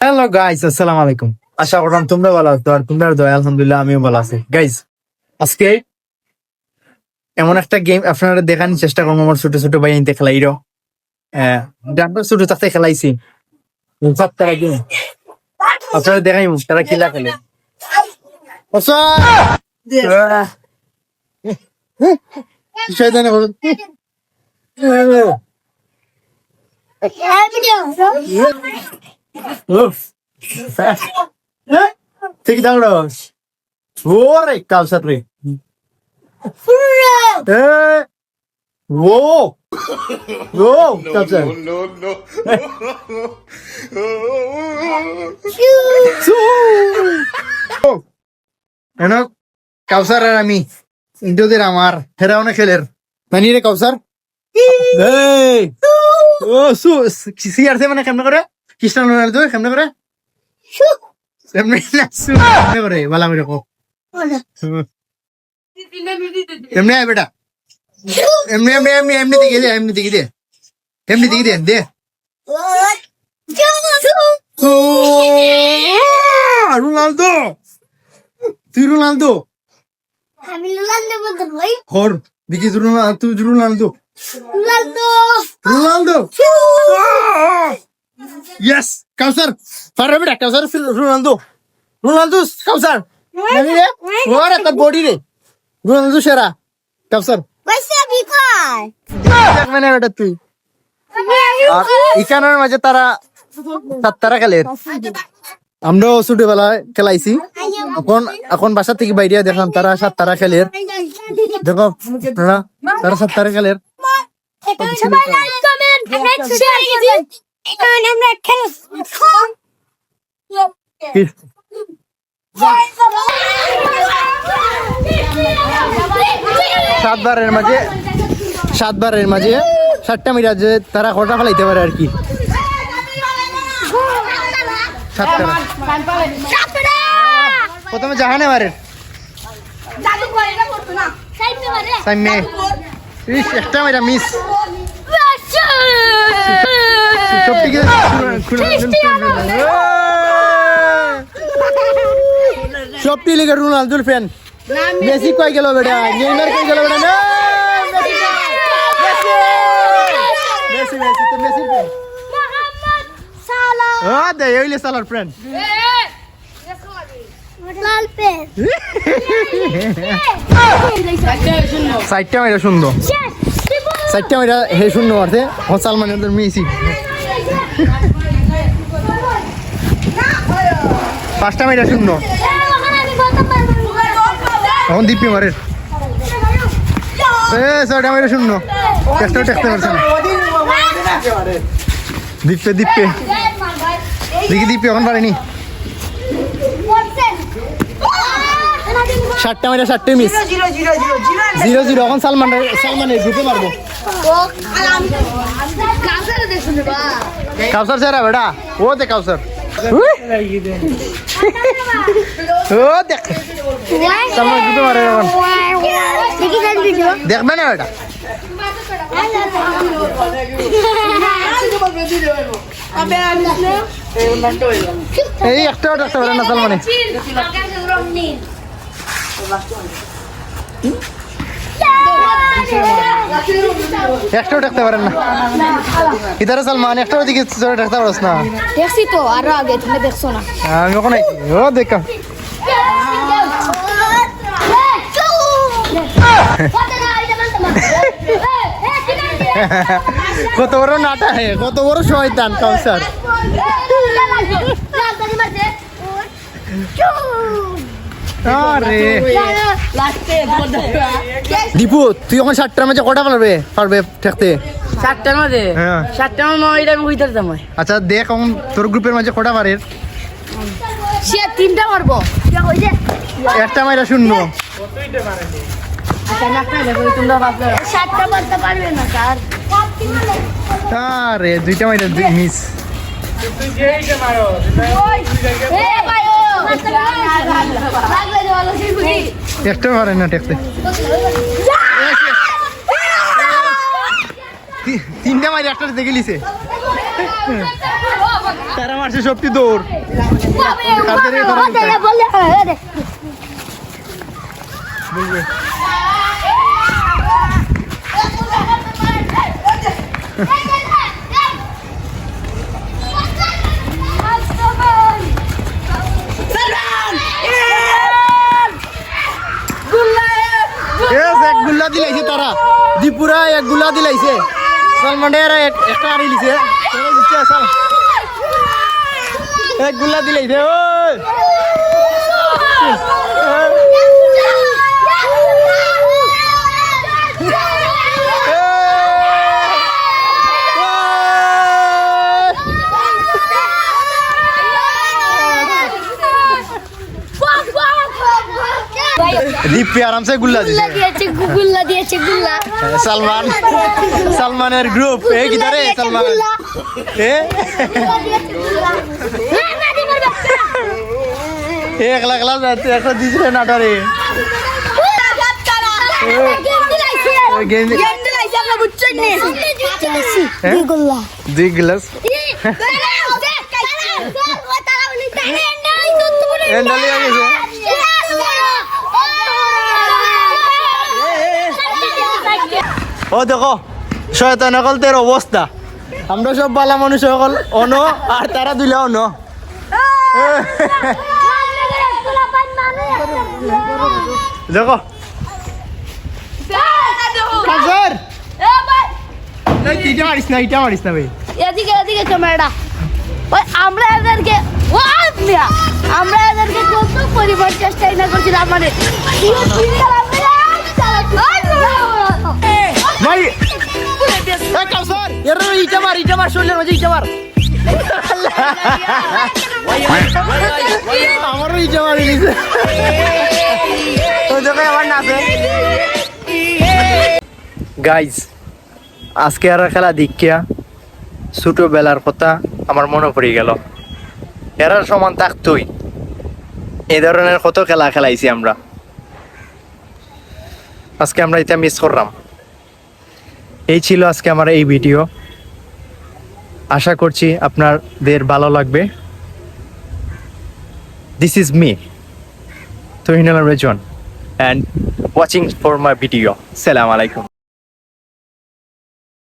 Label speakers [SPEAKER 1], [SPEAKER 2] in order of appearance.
[SPEAKER 1] Hello guys আসসালামু আলাইকুম। আশা করলাম তোমরা ভালো আছো আর তোমরা দয়া আলহামদুলিল্লাহ, আমিও ভালো আছি। গাইস আজকে এমন একটা গেম আপনারা দেখানোর চেষ্টা করব, আমার ছোট ছোট ভাই আনতে খেলাইরো। ডাক্তার ছোট থাকতে খেলাইছি। আপনারা দেখাই তারা খেলা খেলে। শয়তানে বলুন ঠিক দাঁড়ো ওরে কালসার রে Eh. Whoa! Whoa! Kapsar.
[SPEAKER 2] no, no.
[SPEAKER 1] এন কাউসার আর আমি ইন্দ্রদের আমার ফেরাউনে খেলের জানি রে কাউসার এই ও সু সি আর মানে কেমনে করে কৃষ্ণ রোনাল্ডো কেমনে করে? কেমনে না সু। কেমনে করে? বালা করে কো। এমনি আয় বেটা? এমনি এমনি এমনি এমনি দিকে দে এমনি দিকে দে। এমনি দিকে দে দে। রোনাল্ডো তুই রোনাল্ডো
[SPEAKER 3] আমি রোনাল্ডো বলতে ভাই
[SPEAKER 1] হর দিকে রোনাল্ডো তুই Ronaldo
[SPEAKER 3] Ronaldo
[SPEAKER 1] Ronaldo yes Kawsar পারে বেটা কাউসার রোনাল্ডো রোনাল্ডো কাউসার জানি রে ওরে তার বডি রে রোনাল্ডো সেরা কাউসার
[SPEAKER 3] পয়সা বিকায়
[SPEAKER 1] মানে বেটা তুই আর ইকানের মাঝে তারা সাত তারা খেলের আমরাও ছোটবেলায় খেলাইছি এখন এখন বাসা থেকে বাইরে দেখলাম তারা সাত তারা খেলের দেখো তারা সাত তারা খেলের
[SPEAKER 3] কারণ আমরা খেল
[SPEAKER 1] সাতবারের মাঝে সাতবারের মাঝে সাতটা মিটার যে তারা কটা ফেলাইতে পারে আর কি? সাতটা। প্রথমে জাহানে মারে।
[SPEAKER 3] জাদু করে না করতো না সাইডে মারে
[SPEAKER 1] সাইমে। ইস একটা মেরা মিস সব ঠিক সব টিলিগে রোনাল্ডোর ফ্যান মেসি কই গেল বেটা? নেইমার কই গেল বেটা? না মেসি। মেসি। তো মেসির ফ্যান
[SPEAKER 3] মোহাম্মদ সালাহ।
[SPEAKER 1] ও দে এইলে সালার ফ্রেন্ড সাইডটা মেরা সুন্দর সাইডটা মেরা হে শূন্য মারতে ও সালমানের মেসি পাঁচটা মেরা শূন্য এখন দীপ্তি মারের এ ছয়টা মেরা শূন্য টেস্টও টেস্টে পারছে না দীপ্তে দীপ্তে দেখি দীপ্তি এখন পারেনি ষাটটা মেরা ষাটটে মিস জিরো জিরো এখন সালমান সালমানের গ্রুপে মারবো কাউসার স্যার বেটা। ও দে কাউসার। ও দেখ। সালমান গ্রুপে মারে দেখবে না বেটা। এই দেখতে পারে না সালমানে একটাও দেখতে পারেন না ইধারে সালমান একটাও দিকে জোরে দেখতে পারস না
[SPEAKER 3] দেখছি তো আরও আগে তুমি দেখছ না
[SPEAKER 1] আমি ওখানে ও দেখা কত বড় নাটা হে কত বড় শয়তান কাউসার দীপু তুই এখন ষাটটার মাঝে কটা পারবে? পারবে ঠেকতে?
[SPEAKER 4] সাতটার মধ্যে
[SPEAKER 1] হ্যাঁ।
[SPEAKER 4] সাতটার মধ্যে এটা আমি হইতে যাব
[SPEAKER 1] আচ্ছা দেখ এখন তোর গ্রুপের মাঝে কটা পারে
[SPEAKER 3] সে তিনটা মারবো
[SPEAKER 1] একটা মাইরা শূন্য।
[SPEAKER 3] পারবে? স্যার।
[SPEAKER 1] আরে দুইটা মাইরা মিস। একটা পারে না তি- তিনটা মাইরা একটা দেখে লিছে তারা মারছে সত্যি দৌড়। বুঝবে দিলাইছে তারা। দীপুরা একগুলা দিলাইছে। সালমান্ডেরা একটা আড়ি দিছে একগুলা দিলাইছে ওই। দীপে আরামসে গুল্লা দিছে
[SPEAKER 3] দিয়েছে গুল্লা দিয়েছে গুল্লা
[SPEAKER 1] সালমান সালমানের গ্রুপ এ কি ধরে সালমান এ একলা একলা যাচ্ছে একটা দিছে নাটারে হ্যাঁ? দুই গ্লাস এন্ডালি হয়ে ও দেখো, শয়তান অকল তের অবস্থা আমরা সব বালা মানুষ সকল অন, আর তারা দিলে অন। দেখো। না
[SPEAKER 3] আমরা এদেরকে আমরা চেষ্টাই না করছিলাম মানে
[SPEAKER 1] ভাই! এ কাউসার! এর ইটা মার ইটা মার শরীরের মাঝে ইটা মার। আমারও ইটা মারি দিছে তো দেখো আমার নাচে। গাইজ আজকে আর খেলা দেখিয়া ছোটবেলার কথা আমার মনে পড়ে গেল। এরার সমান থাকতই। এই ধরনের কত খেলা খেলাইছি আমরা। আজকে আমরা এটা মিস করলাম। এই ছিল আজকে আমার এই ভিডিও। আশা করছি আপনাদের ভালো লাগবে। This is me Tahinul Rezon and watching for my video সালাম আলাইকুম।